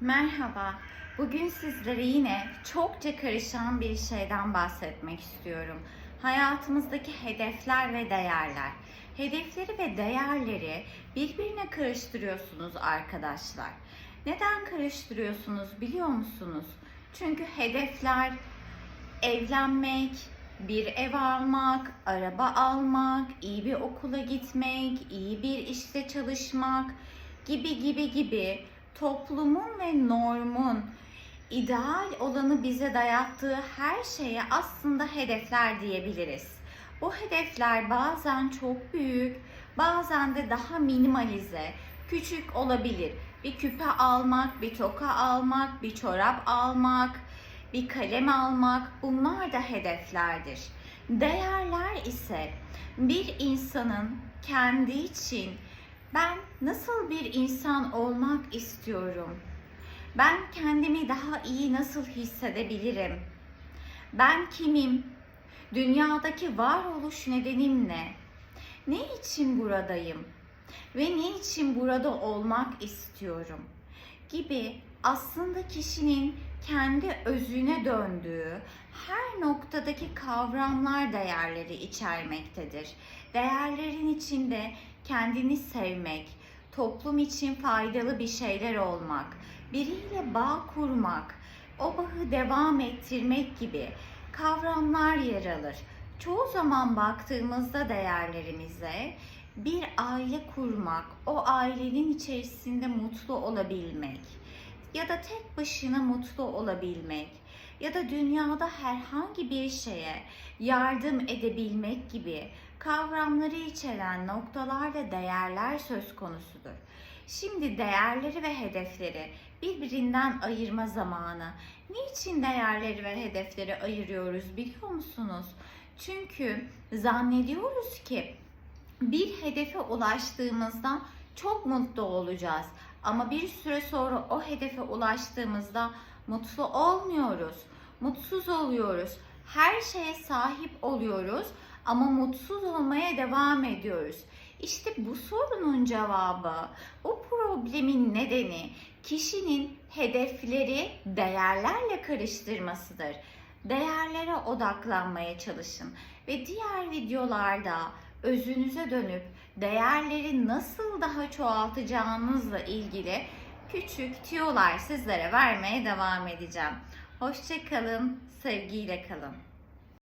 Merhaba. Bugün sizlere yine çokça karışan bir şeyden bahsetmek istiyorum. Hayatımızdaki hedefler ve değerler. Hedefleri ve değerleri birbirine karıştırıyorsunuz arkadaşlar. Neden karıştırıyorsunuz biliyor musunuz? Çünkü hedefler evlenmek, bir ev almak, araba almak, iyi bir okula gitmek, iyi bir işte çalışmak gibi gibi gibi toplumun ve normun ideal olanı bize dayattığı her şeye aslında hedefler diyebiliriz. Bu hedefler bazen çok büyük, bazen de daha minimalize, küçük olabilir. Bir küpe almak, bir toka almak, bir çorap almak, bir kalem almak bunlar da hedeflerdir. Değerler ise bir insanın kendi için ben nasıl bir insan olmak istiyorum? Ben kendimi daha iyi nasıl hissedebilirim? Ben kimim? Dünyadaki varoluş nedenim ne? Ne için buradayım? Ve ne için burada olmak istiyorum? Gibi aslında kişinin kendi özüne döndüğü her noktadaki kavramlar değerleri içermektedir. Değerlerin içinde kendini sevmek, toplum için faydalı bir şeyler olmak, biriyle bağ kurmak, o bağı devam ettirmek gibi kavramlar yer alır. Çoğu zaman baktığımızda değerlerimize bir aile kurmak, o ailenin içerisinde mutlu olabilmek ya da tek başına mutlu olabilmek ya da dünyada herhangi bir şeye yardım edebilmek gibi kavramları içeren noktalar ve değerler söz konusudur. Şimdi değerleri ve hedefleri birbirinden ayırma zamanı. Niçin değerleri ve hedefleri ayırıyoruz biliyor musunuz? Çünkü zannediyoruz ki bir hedefe ulaştığımızda çok mutlu olacağız. Ama bir süre sonra o hedefe ulaştığımızda mutlu olmuyoruz. Mutsuz oluyoruz. Her şeye sahip oluyoruz ama mutsuz olmaya devam ediyoruz. İşte bu sorunun cevabı, bu problemin nedeni kişinin hedefleri değerlerle karıştırmasıdır. Değerlere odaklanmaya çalışın ve diğer videolarda özünüze dönüp değerleri nasıl daha çoğaltacağınızla ilgili küçük tüyolar sizlere vermeye devam edeceğim. Hoşçakalın, sevgiyle kalın.